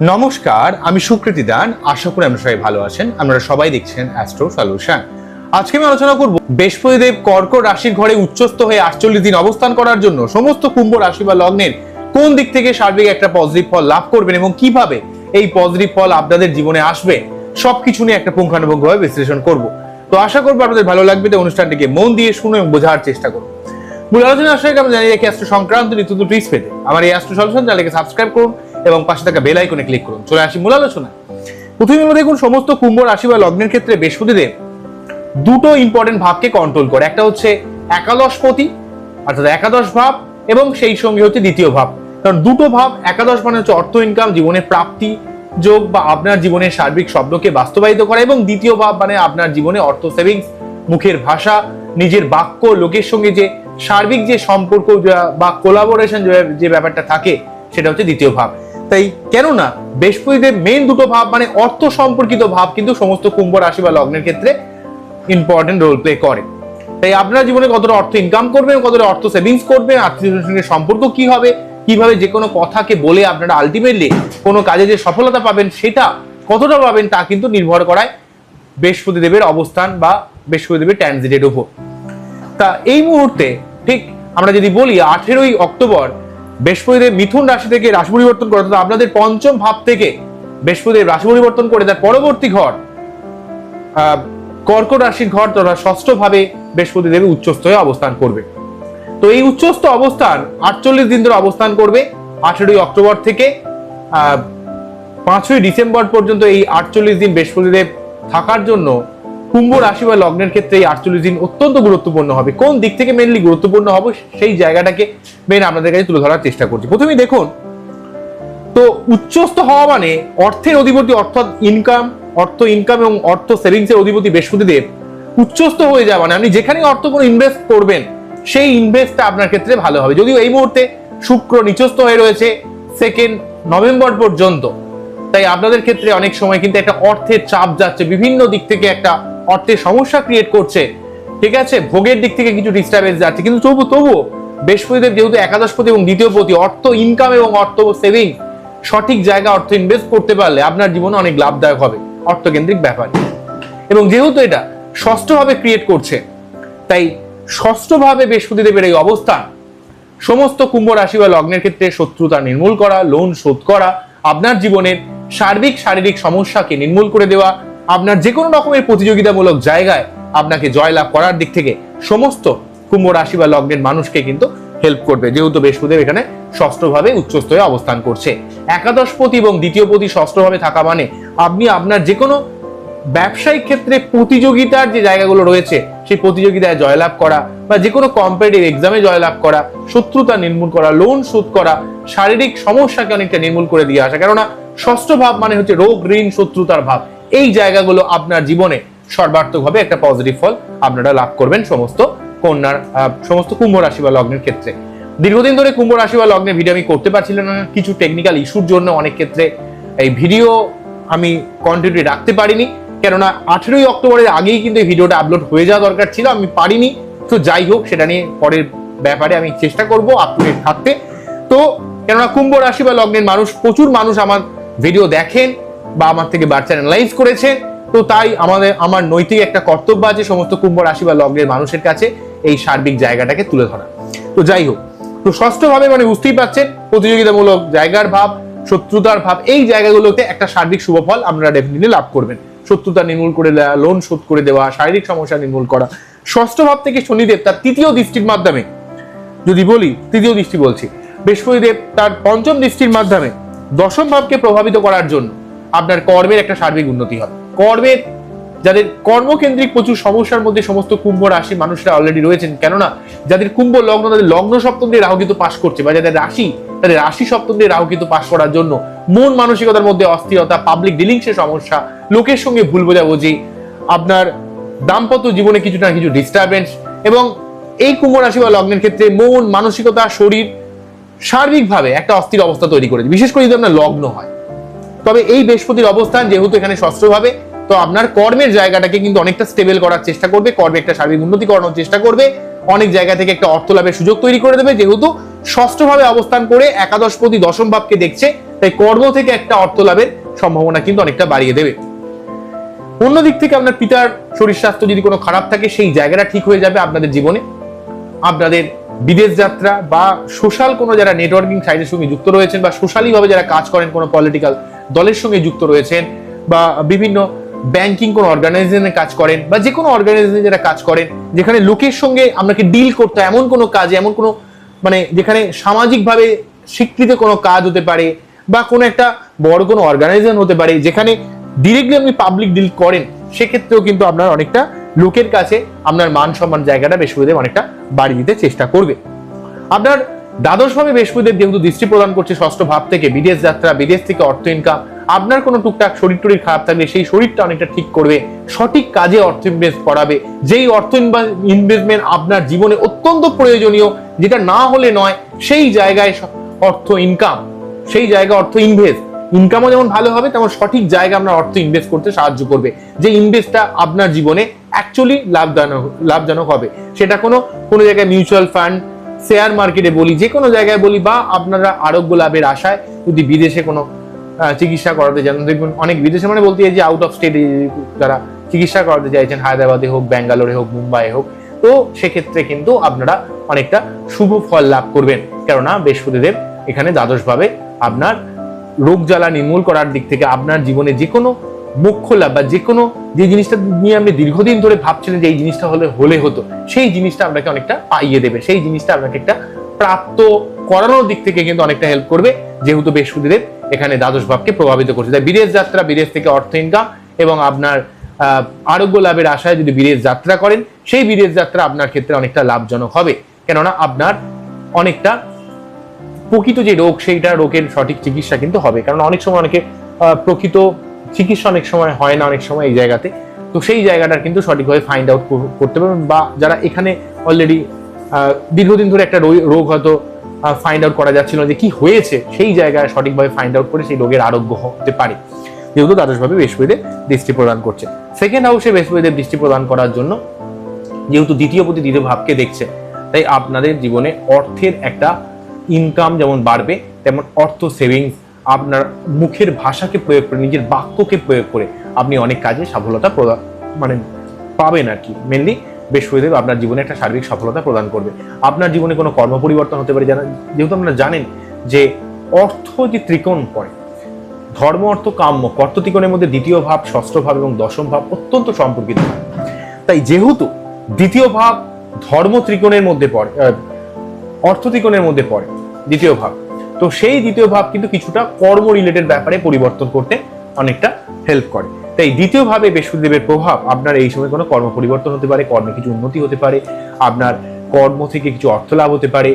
নমস্কার, আমি সুকৃতি দান। আশা করি আপনারা সবাই ভালো আছেন। আপনারা সবাই দেখছেন অ্যাস্ট্রো সলিউশন আজকে আমি আলোচনা করব বৃহস্পতিদেব কর্কট রাশির ঘরে উচ্চস্থ হয়ে আটচল্লিশ দিন অবস্থান করার জন্য সমস্ত কুম্ভ রাশি বা লগ্নের কোন দিক থেকে সার্বিক একটা পজিটিভ ফল লাভ করবেন এবং কীভাবে এই পজিটিভ ফল আপনাদের জীবনে আসবে, সবকিছু নিয়ে একটা পুঙ্খানুপুঙ্খভাবে বিশ্লেষণ করব। তো আশা করব আপনাদের ভালো লাগবে তো অনুষ্ঠানটিকে মন দিয়ে শুনে এবং বোঝার চেষ্টা করুন। মূল আলোচনা আসার আগে আমি জানিয়ে রাখি অ্যাস্ট্রো সংক্রান্ত নিত্য টিপস পেতে। আমার এই অ্যাস্ট্রো সলিউশন চ্যানেলকে সাবস্ক্রাইব করুন এবং পাশে থাকা বেল আইকনে ক্লিক করুন। চলে আসি মূল আলোচনা প্রথমে দেখুন, সমস্ত কুম্ভ রাশি বা লগ্নের ক্ষেত্রে বৃহস্পতিদেব দুটো ইম্পর্টেন্ট ভাবকে কন্ট্রোল করে। একটা হচ্ছে একাদশপতি অর্থাৎ একাদশ ভাব এবং সেই সঙ্গে হচ্ছে দ্বিতীয় ভাব। কারণ দুটো ভাব, একাদশ মানে হচ্ছে অর্থ ইনকাম জীবনের প্রাপ্তি, যোগ বা আপনার জীবনের সার্বিক শব্দকে বাস্তবায়িত করা এবং দ্বিতীয় ভাব মানে আপনার জীবনে অর্থ সেভিংস মুখের ভাষা, নিজের বাক্য, লোকের সঙ্গে যে সার্বিক যে সম্পর্ক বা কোলাবোরেশন যে ব্যাপারটা থাকে, সেটা হচ্ছে দ্বিতীয় ভাব। তাই কেননা বৃহস্পতিদেব মেন দুটো ভাব মানে অর্থ সম্পর্কিত ভাব কিন্তু সমস্ত কুম্ভ রাশি বা লগ্নের ক্ষেত্রে ইম্পর্টেন্ট রোল প্লে করে। তাই আপনার জীবনে কতটা অর্থ ইনকাম করবেন কতটা অর্থ সেভিংস করবেন আত্মীয় সঙ্গে সম্পর্ক কি হবে, কীভাবে যে কোনো কথাকে বলে আপনারা আলটিমেটলি কোনো কাজে যে সফলতা পাবেন সেটা কতটা পাবেন তা কিন্তু নির্ভর করায় বৃহস্পতিদেবের অবস্থান বা বৃহস্পতি দেবের ট্রানজিটের উপর। তা এই মুহূর্তে ঠিক আমরা যদি বলি আঠেরোই অক্টোবর বৃহস্পতিদেব মিথুন রাশি থেকে রাশি পরিবর্তন করে অর্থাৎ আপনাদের পঞ্চম ভাব থেকে বৃহস্পতিদেব রাশি পরিবর্তন করে তার পরবর্তী ঘর কর্কট রাশির ঘর তথা ষষ্ঠ ভাবে বৃহস্পতি দেবী উচ্চস্থ হয়ে অবস্থান করবে। তো এই উচ্চস্থ অবস্থান আটচল্লিশ দিন ধরে অবস্থান করবে। আঠেরোই অক্টোবর থেকে পাঁচই ডিসেম্বর পর্যন্ত এই আটচল্লিশ দিন বৃহস্পতিদেব থাকার জন্য কুম্ভ রাশি বা লগ্নের ক্ষেত্রে এই আটচল্লিশ দিন অত্যন্ত গুরুত্বপূর্ণ হবে। কোন দিক থেকে মেনলি গুরুত্বপূর্ণ হবে সেই জায়গাটাকে মেন আপনাদের কাছে তুলে ধরার চেষ্টা করছি। প্রথমেই দেখুন, তো উচ্চস্থ হওয়া মানে অর্থের অধিপতি অর্থাৎ ইনকাম অর্থ ইনকাম এবং অর্থ সেভিংস এর অধিপতি বৃহস্পতিদেব উচ্চস্থ হয়ে যাওয়া মানে আপনি যেখানে অর্থ কোনো ইনভেস্ট করবেন, সেই ইনভেস্টটা আপনার ক্ষেত্রে ভালো হবে। যদিও এই মুহূর্তে শুক্র নিচস্থ হয়ে রয়েছে সেকেন্ড নভেম্বর পর্যন্ত। তাই আপনাদের ক্ষেত্রে অনেক সময় কিন্তু একটা অর্থের চাপ যাচ্ছে, বিভিন্ন দিক থেকে একটা অর্থের সমস্যা ক্রিয়েট করছে। ঠিক আছে? ভোগের দিক থেকে কিছু ডিস্টারবেন্স যাচ্ছে। কিন্তু তবু তবুও বৃহস্পতিদেব যেহেতু একাদশপতি এবং দ্বিতীয় পতি অর্থ ইনকাম এবং অর্থ সেভিং সঠিক জায়গা অর্থ ইনভেস্ট করতে পারলে আপনার জীবনে অনেক লাভদায়ক হবে। অর্থকেন্দ্রিক ব্যাপার। এবং যেহেতু এটা ষষ্ঠভাবে ক্রিয়েট করছে, তাই ষষ্ঠভাবে বৃহস্পতিদেবের এই অবস্থান, সমস্ত কুম্ভ রাশি বা লগ্নের ক্ষেত্রে শত্রুতা নির্মূল করা লোন শোধ করা, আপনার জীবনের সার্বিক, শারীরিক সমস্যাকে নির্মূল করে দেওয়া আপনার যে কোনো রকমের প্রতিযোগিতামূলক জায়গায় আপনাকে জয়লাভ করার দিক থেকে সমস্ত কুম্ভ রাশি বা লগ্নের মানুষকে কিন্তু হেল্প করবে। যেহেতু বৃহস্পতিদেব এখানে ষষ্ঠভাবে উচ্চস্থ হয়ে অবস্থান করছে। একাদশপতি এবং দ্বিতীয় পতি ষষ্ঠভাবে থাকা মানে আপনি আপনার যে কোনো ব্যবসায়িক ক্ষেত্রে প্রতিযোগিতার যে জায়গাগুলো রয়েছে, সেই প্রতিযোগিতায় জয়লাভ করা বা যে কোনো কম্পিটিভ এক্সামে জয়লাভ করা, শত্রুতা নির্মূল করা লোন শোধ করা, শারীরিক সমস্যাকে অনেকটা নির্মূল করে দিয়ে আসা। কেননা ষষ্ঠ ভাব মানে হচ্ছে রোগ, ঋণ, শত্রুতার ভাব। এই জায়গাগুলো আপনার জীবনে সর্বার্থকভাবে একটা পজিটিভ ফল আপনারা লাভ করবেন সমস্ত কন্যার সমস্ত কুম্ভ রাশি বা লগ্নের ক্ষেত্রে। দীর্ঘদিন ধরে কুম্ভ রাশি বা লগ্নে ভিডিও আমি করতে পারছিলাম না, কিছু টেকনিক্যাল ইস্যুর জন্য অনেক ক্ষেত্রে এই ভিডিও আমি কন্টিনিউ রাখতে পারিনি। কেননা আঠেরোই অক্টোবরের আগেই কিন্তু এই ভিডিওটা আপলোড হয়ে যাওয়া দরকার ছিল, আমি পারিনি। তো যাই হোক, সেটা নিয়ে পরের ব্যাপারে আমি চেষ্টা করব আপনি থাকতে। তো কেননা কুম্ভ রাশি বা লগ্নের মানুষ, প্রচুর মানুষ আমার ভিডিও দেখেন। বা আমার থেকে বাচ্চা অ্যানালাইজ করেছে। তো তাই আমাদের, আমার নৈতিক একটা কর্তব্য আছে সমস্ত কুম্ভ রাশি বা লগ্নের মানুষের কাছে এই সার্বিক জায়গাটাকে তুলে ধরা। তো যাই হোক, তো ষষ্ঠভাবে মানে বুঝতেই পারছেন, প্রতিযোগিতামূলক জায়গার ভাব, শত্রুতার ভাব, এই জায়গাগুলোতে একটা সার্বিক শুভফল আপনারা ডেফিনেটলি লাভ করবেন। শত্রুতা নির্মূল করে দেওয়া লোন শোধ করে দেওয়া, শারীরিক সমস্যা নির্মূল করা। ষষ্ঠ ভাব থেকে শনিদেব তার তৃতীয় দৃষ্টির মাধ্যমে, যদি বলি, তৃতীয় দৃষ্টি বলছি, বৃহস্পতিদেব তার পঞ্চম দৃষ্টির মাধ্যমে দশম ভাবকে প্রভাবিত করার জন্য আপনার কর্মের একটা সার্বিক উন্নতি হবে কর্মের, যাদের কর্মকেন্দ্রিক প্রচুর সমস্যার মধ্যে সমস্ত কুম্ভ রাশি মানুষরা অলরেডি রয়েছেন, কেননা যাদের কুম্ভ লগ্ন, তাদের লগ্ন সপ্তম দিয়ে রাহু কিন্তু পাশ করছে, বা যাদের রাশি, তাদের রাশি সপ্তম দিয়ে রাহু কিন্তু পাশ করার জন্য মন মানসিকতার মধ্যে অস্থিরতা পাবলিক ডিলিংসের সমস্যা, লোকের সঙ্গে ভুল বোঝাবুঝি, আপনার দাম্পত্য জীবনে কিছু না কিছু ডিস্টারবেন্স এবং এই কুম্ভ রাশি বা লগ্নের ক্ষেত্রে মন, মানসিকতা, শরীর সার্বিকভাবে একটা অস্থির অবস্থা তৈরি করেছে। বিশেষ করে যদি আপনার লগ্ন হয়। তবে এই বৃহস্পতির অবস্থান যেহেতু এখানে ষষ্ঠভাবে তো আপনার কর্মের জায়গাটাকে কিন্তু অনেকটা স্টেবল করার চেষ্টা করবে, কর্মে একটা সার্বিক উন্নতি করানোর চেষ্টা করবে, অনেক জায়গা থেকে একটা অর্থ লাভের সুযোগ তৈরি করে দেবে, যেহেতু ষষ্ঠভাবে অবস্থান করে একাদশপতি দশম ভাবকে দেখছে, তাই কর্ম থেকে একটা অর্থ লাভের সম্ভাবনা কিন্তু অনেকটা বাড়িয়ে দেবে। অন্যদিক থেকে আপনার পিতার শরীর স্বাস্থ্য যদি কোনো খারাপ থাকে, সেই জায়গাটা ঠিক হয়ে যাবে আপনাদের জীবনে। আপনাদের বিদেশ যাত্রা বা সোশ্যাল কোনো যারা নেটওয়ার্কিং সাইটের সঙ্গে যুক্ত রয়েছেন বা সোশ্যালি ভাবে যারা কাজ করেন কোনো পলিটিক্যাল দলের সঙ্গে যুক্ত রয়েছেন বা বিভিন্ন ব্যাংকিং কোনো অর্গানাইজেশনে কাজ করেন বা যে কোনো অর্গানাইজেশনে যারা কাজ করেন, যেখানে লোকের সঙ্গে আপনাকে ডিল করতে এমন কোনো কাজ, এমন কোনো মানে যেখানে সামাজিকভাবে স্বীকৃত কোনো কাজ হতে পারে বা কোনো একটা বড় কোনো অর্গানাইজেশন হতে পারে, যেখানে ডিরেক্টলি আপনি পাবলিক ডিল করেন, সেক্ষেত্রেও কিন্তু আপনার অনেকটা লোকের কাছে আপনার মান সম্মান জায়গাটা বৃহস্পতিদেব অনেকটা বাড়িয়ে দিতে চেষ্টা করবে। আপনার দ্বাদশভাবে বৃহস্পতিদেব যেহেতু দৃষ্টি প্রদান করছে ষষ্ঠ ভাব থেকে, বিদেশ যাত্রা, বিদেশ থেকে অর্থ ইনকাম আপনার কোনো টুকটাক শরীর টরির খারাপ থাকলে সেই শরীরটা অনেকটা ঠিক করবে, সঠিক কাজে অর্থ ইনভেস্ট করাবে, যেই অর্থ ইনভেস্টমেন্ট আপনার জীবনে অত্যন্ত প্রয়োজনীয়, যেটা না হলে নয়, সেই জায়গায় অর্থ ইনকাম সেই জায়গা অর্থ ইনভেস্ট ইনকামও যেমন ভালো হবে, তেমন সঠিক জায়গা আপনার অর্থ ইনভেস্ট করতে সাহায্য করবে, যে ইনভেস্টটা আপনার জীবনে অ্যাকচুয়ালি লাভজনক লাভজনক হবে, সেটা কোনো কোনো জায়গায় মিউচুয়াল ফান্ড শেয়ার মার্কেটে বলি, যে কোনো জায়গায় বলি বা আপনারা আরোগ্য লাভের আশায় যদি বিদেশে কোনো চিকিৎসা করাতে যান দেখবেন অনেক বিদেশে মানে বলতে যে আউট অফ স্টেটে যারা চিকিৎসা করাতে চাইছেন, হায়দ্রাবাদে হোক, ব্যাঙ্গালোরে হোক মুম্বাই হোক, তো সেক্ষেত্রে কিন্তু আপনারা অনেকটা শুভ ফল লাভ করবেন। কেননা বৃহস্পতিদেব এখানে দ্বাদশভাবে আপনার রোগ জ্বালা নির্মূল করার দিক থেকে আপনার জীবনে যে কোনো মুখ্য লাভ বা যে কোনো যে জিনিসটা নিয়ে আপনি দীর্ঘদিন ধরে ভাবছিলেন যে এই জিনিসটা হলে হলে হতো, সেই জিনিসটা আপনাকে অনেকটা পাইয়ে দেবে। সেই জিনিসটা আপনাকে একটা প্রাপ্ত করানোর দিক থেকে কিন্তু অনেকটা হেল্প করবে। যেহেতু বৃহস্পতিদেব এখানে দ্বাদশ ভাবকে প্রভাবিত করছে। তাই বিদেশ যাত্রা, বিদেশ থেকে অর্থ ইনকাম এবং আপনার আরোগ্য লাভের আশায় যদি বিদেশ যাত্রা করেন, সেই বিদেশ যাত্রা আপনার ক্ষেত্রে অনেকটা লাভজনক হবে। কেননা আপনার অনেকটা প্রকৃত যে রোগ, সেইটা রোগের সঠিক চিকিৎসা কিন্তু হবে। কারণ অনেক সময় অনেকে প্রকৃত চিকিৎসা অনেক সময় হয় না, অনেক সময় এই জায়গাতে। তো সেই জায়গাটার কিন্তু সঠিকভাবে ফাইন্ড আউট করতে পারবেন বা যারা এখানে অলরেডি দীর্ঘদিন ধরে একটা রোগ হয়তো ফাইন্ড আউট করা যাচ্ছিল যে কি হয়েছে, সেই জায়গায় সঠিকভাবে ফাইন্ড আউট করে সেই রোগের আরোগ্য হতে পারে। যেহেতু দ্বাদশভাবে বৃহস্পতিদেব দৃষ্টি প্রদান করছে। সেকেন্ড হাউসে বৃহস্পতিদেব দৃষ্টি প্রদান করার জন্য যেহেতু দ্বিতীয় প্রতি দ্বিতীয় ভাবকে দেখছে, তাই আপনাদের জীবনে অর্থের একটা ইনকাম যেমন বাড়বে, তেমন অর্থ সেভিংস আপনার মুখের ভাষাকে প্রয়োগ করে, নিজের বাক্যকে প্রয়োগ করে আপনি অনেক কাজে সফলতা প্রদান মানে পাবেন আর কি। মেনলি বৃহস্পতিদেব আপনার জীবনে একটা সার্বিক সফলতা প্রদান করবে। আপনার জীবনে কোনো কর্ম পরিবর্তন হতে পারে যেহেতু আপনারা জানেন যে অর্থ যে ত্রিকোণ পড়ে, ধর্ম, অর্থ, কাম্য, কর্ত ত্রিকোণের মধ্যে দ্বিতীয় ভাব, ষষ্ঠ ভাব এবং দশম ভাব অত্যন্ত সম্পর্কিত। তাই যেহেতু দ্বিতীয় ভাব ধর্ম ত্রিকোণের মধ্যে পড়ে অর্থ ত্রিকোণের মধ্যে পড়ে, দ্বিতীয় ভাব তো সেই দ্বিতীয় ভাব কিন্তু কিছুটা কর্ম রিলেটেড ব্যাপারে পরিবর্তন করতে অনেকটা হেল্প করে। তাই দ্বিতীয় ভাবে বৃহস্পতিদেবের প্রভাব, আপনার এই সময় কোনো কর্ম পরিবর্তন হতে পারে, কর্মে কিছু উন্নতি হতে পারে, আপনার কর্ম থেকে কিছু অর্থ লাভ হতে পারে,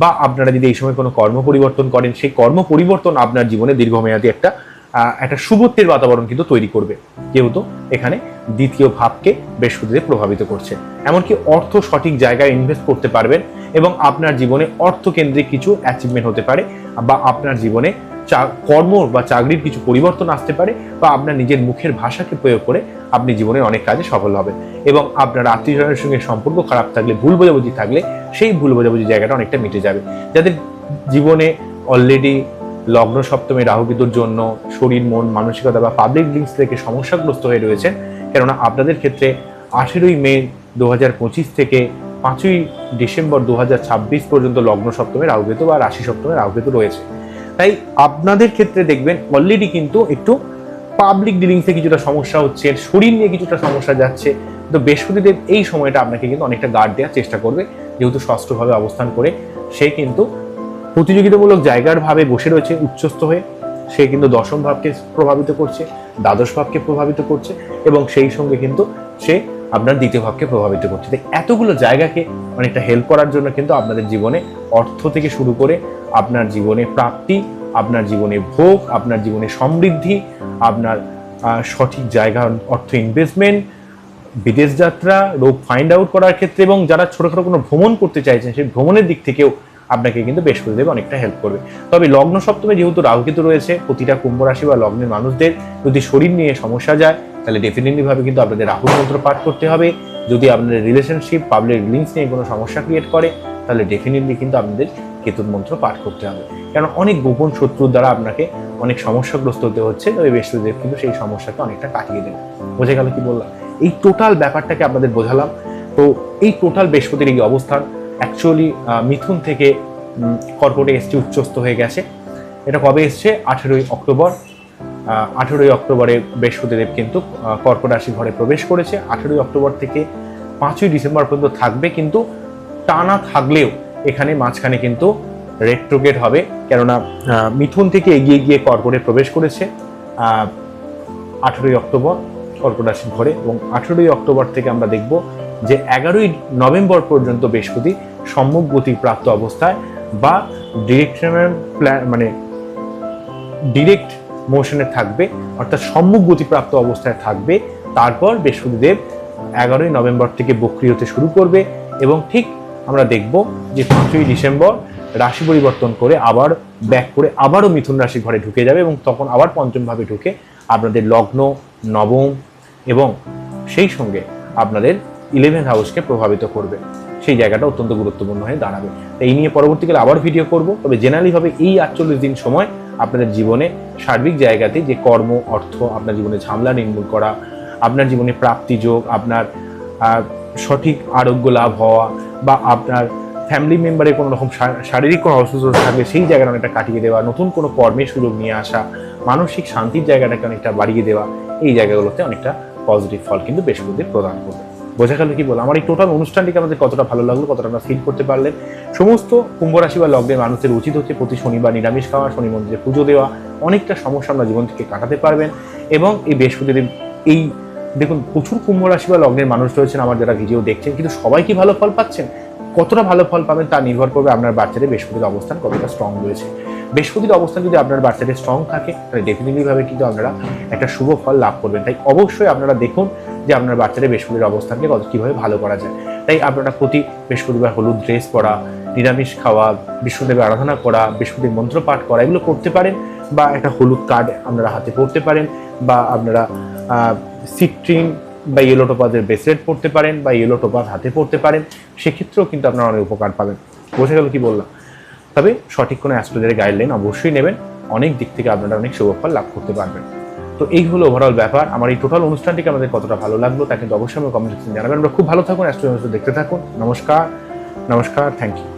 বা আপনারা যদি এই সময় কোনো কর্ম পরিবর্তন করেন, সেই কর্ম পরিবর্তন আপনার জীবনে দীর্ঘমেয়াদী একটা একটা শুভত্বের বাতাবরণ কিন্তু তৈরি করবে। যেহেতু এখানে দ্বিতীয় ভাবকে বৃহস্পতিদেব প্রভাবিত করছে। এমনকি অর্থ সঠিক জায়গায় ইনভেস্ট করতে পারবেন এবং আপনার জীবনে অর্থকেন্দ্রিক কিছু অ্যাচিভমেন্ট হতে পারে। বা আপনার জীবনে চা- কর্ম বা চাকরির কিছু পরিবর্তন আসতে পারে বা আপনার নিজের মুখের ভাষাকে প্রয়োগ করে আপনি জীবনে অনেক কাজে সফল হবেন। এবং আপনার আত্মীয়জনের সঙ্গে সম্পর্ক খারাপ থাকলে, ভুল বোঝাবুঝি থাকলে সেই ভুল বোঝাবুঝি জায়গাটা অনেকটা মিটে যাবে। যাদের জীবনে অলরেডি লগ্ন সপ্তমে রাহুকেতুর জন্য শরীর, মন, মানসিকতা বা পাবলিক লিঙ্কস থেকে সমস্যাগ্রস্ত হয়ে রয়েছেন, কেননা আপনাদের ক্ষেত্রে আঠেরোই মে দু হাজার পঁচিশ থেকে পাঁচই ডিসেম্বর দু হাজার ছাব্বিশ পর্যন্ত লগ্ন সপ্তমের রাহুকেতু বা রাশি সপ্তমের রাহুকেতু রয়েছে। তাই আপনাদের ক্ষেত্রে দেখবেন অলরেডি কিন্তু একটু পাবলিক ডিলিংসে কিছুটা সমস্যা হচ্ছে, শরীর নিয়ে কিছুটা সমস্যা যাচ্ছে। তো বৃহস্পতিদেব এই সময়টা আপনাকে কিন্তু অনেকটা গার্ড দেওয়ার চেষ্টা করবে, যেহেতু ষষ্ঠভাবে অবস্থান করে, সে কিন্তু প্রতিযোগিতামূলক জায়গার ভাবে বসে রয়েছে, উচ্চস্থ হয়ে। সে কিন্তু দশম ভাবকে প্রভাবিত করছে, দ্বাদশ ভাবকে প্রভাবিত করছে এবং সেই সঙ্গে কিন্তু সে আপনার দ্বিতীয় ভাবকে প্রভাবিত করছে। এতগুলো জায়গাকে অনেকটা হেল্প করার জন্য কিন্তু আপনাদের জীবনে অর্থ থেকে শুরু করে আপনার জীবনে প্রাপ্তি, আপনার জীবনে ভোগ, আপনার জীবনে সমৃদ্ধি, আপনার সঠিক জায়গা অর্থ ইনভেস্টমেন্ট বিদেশ যাত্রা, রোগ ফাইন্ড আউট করার ক্ষেত্রে এবং যারা ছোটখাটো কোনো ভ্রমণ করতে চাইছেন, সেই ভ্রমণের দিক থেকেও আপনাকে কিন্তু বেশ বৃহস্পতিদেব অনেকটা হেল্প করবে। তবে লগ্ন সপ্তমে যেহেতু রাহুকেতু রয়েছে, প্রতিটা কুম্ভ রাশি বা লগ্নের মানুষদের যদি শরীর নিয়ে সমস্যা যায় তাহলে ডেফিনেটলিভাবে কিন্তু আপনাদের রাহুল মন্ত্র পাঠ করতে হবে। যদি আপনাদের রিলেশনশিপ পাবলিক লিঙ্কস নিয়ে কোনো সমস্যা ক্রিয়েট করে, তাহলে ডেফিনেটলি কিন্তু আপনাদের কেতুর মন্ত্র পাঠ করতে হবে। কারণ অনেক গোপন শত্রুর দ্বারা আপনাকে অনেক সমস্যাগ্রস্ত হতে হচ্ছে, তবে বৃহস্পতিদেব কিন্তু সেই সমস্যাকে অনেকটা কাটিয়ে দেবে বোঝা গেল কি বললাম? এই টোটাল ব্যাপারটাকে আপনাদের বোঝালাম। তো এই টোটাল বৃহস্পতির এই অবস্থান অ্যাকচুয়ালি মিথুন থেকে কর্কটে এসছে, উচ্চস্থ হয়ে গেছে। এটা কবে এসছে? আঠেরোই অক্টোবর। আঠেরোই অক্টোবরে বৃহস্পতিদেব কিন্তু কর্কট রাশি ঘরে প্রবেশ করেছে। আঠেরোই অক্টোবর থেকে পাঁচই ডিসেম্বর পর্যন্ত থাকবে, কিন্তু টানা থাকলেও এখানে মাঝখানে কিন্তু রেট্রোগেট হবে। কেননা মিথুন থেকে এগিয়ে গিয়ে কর্কটে প্রবেশ করেছে আঠেরোই অক্টোবর কর্কট রাশির ঘরে। এবং আঠেরোই অক্টোবর থেকে আমরা দেখব যে এগারোই নভেম্বর পর্যন্ত বৃহস্পতি সম্মুখ গতি প্রাপ্ত অবস্থায় বা ডিরেকশনাল প্ল্যান মানে ডিরেক্ট মোশনে থাকবে, অর্থাৎ সম্মুখ গতিপ্রাপ্ত অবস্থায় থাকবে। তারপর বৃহস্পতিদেব এগারোই নভেম্বর থেকে বক্রি হতে শুরু করবে এবং ঠিক আমরা দেখব যে পাঁচই ডিসেম্বর রাশি পরিবর্তন করে আবার ব্যাক করে আবারও মিথুন রাশি ঘরে ঢুকে যাবে এবং তখন আবার পঞ্চমভাবে ঢুকে আপনাদের লগ্ন, নবম এবং সেই সঙ্গে আপনাদের ইলেভেন হাউসকে প্রভাবিত করবে। সেই জায়গাটা অত্যন্ত গুরুত্বপূর্ণ হয়ে দাঁড়াবে। তাই এই নিয়ে পরবর্তীকালে আবার ভিডিও করব। তবে জেনারেলি ভাবে এই আটচল্লিশ দিন সময় আপনাদের জীবনে সার্বিক জায়গাতে যে কর্ম, অর্থ আপনার জীবনে ঝামেলা নির্মূল করা, আপনার জীবনে প্রাপ্তি যোগ, আপনার সঠিক আরোগ্য লাভ হওয়া বা আপনার ফ্যামিলি মেম্বারের কোনো রকম শারীরিক কোনো অসুস্থতা থাকলে সেই জায়গাটা অনেকটা কাটিয়ে দেওয়া, নতুন কোনো কর্মের সুযোগ নিয়ে আসা, মানসিক শান্তির জায়গাটাকে অনেকটা বাড়িয়ে দেওয়া, এই জায়গাগুলোতে অনেকটা পজিটিভ ফল কিন্তু বৃহস্পতি প্রদান করবে। বোঝা গেল কি বল? আমার এই টোটাল অনুষ্ঠানটিকে আমাদের কতটা ভালো লাগল, কতটা আমরা ফিল করতে পারলেন? সমস্ত কুম্ভ রাশি বা লগ্নের মানুষের উচিত হচ্ছে প্রতি শনিবার নিরামিষ খাওয়া, শনি মন্দিরে পুজো দেওয়া। অনেকটা সমস্যা আমরা জীবন থেকে কাটাতে পারবেন। এবং এই বৃহস্পতিদেব এই দেখুন, প্রচুর কুম্ভ রাশি বা লগ্নের মানুষ রয়েছেন আমার যারা ভিডিও দেখছেন, কিন্তু সবাই কি ভালো ফল পাচ্ছেন? কতটা ভালো ফল পাবেন তা নির্ভর করবে আপনার বাচ্চাদের বৃহস্পতির অবস্থান কতটা স্ট্রং রয়েছে। বৃহস্পতির অবস্থান যদি আপনার বাচ্চাদের স্ট্রং থাকে, তাহলে ডেফিনেটলি ভাবে কিন্তু আপনারা একটা শুভ ফল লাভ করবেন। তাই অবশ্যই আপনারা দেখুন যে আপনার বাচ্চাদের বৃহস্পতির অবস্থানকে কত কীভাবে ভালো করা যায়। তাই আপনারা প্রতি বৃহস্পতিবার হলুদ ড্রেস পরা, নিরামিষ খাওয়া বৃহস্পতিবার আরাধনা করা, বৃহস্পতির মন্ত্র পাঠ করা, এগুলো করতে পারেন বা একটা হলুদ কার্ড আপনারা হাতে পড়তে পারেন বা আপনারা সিট্রিন বা ইয়েলো টোপাজের ব্রেসলেট পড়তে পারেন বা ইয়েলো টোপাজ হাতে পড়তে পারেন, সেক্ষেত্রেও কিন্তু আপনারা অনেক উপকার পাবেন। বোঝা গেল কি বললাম? তবে সঠিক কোনো অ্যাস্ট্রোলজারের গাইডলাইন অবশ্যই নেবেন। অনেক দিক থেকে আপনারা অনেক শুভফল লাভ করতে পারবেন। তো এই হলো ওভারঅল ব্যাপার। আমার এই টোটাল অনুষ্ঠানটিকে আমাদের কতটা ভালো লাগল তা কিন্তু অবশ্যই আমার কমেন্ট সেকশন জানাবেন। আমরা খুব ভালো থাকুন অ্যাস্ট্রোজার দেখতে থাকুন। নমস্কার নমস্কার থ্যাংক ইউ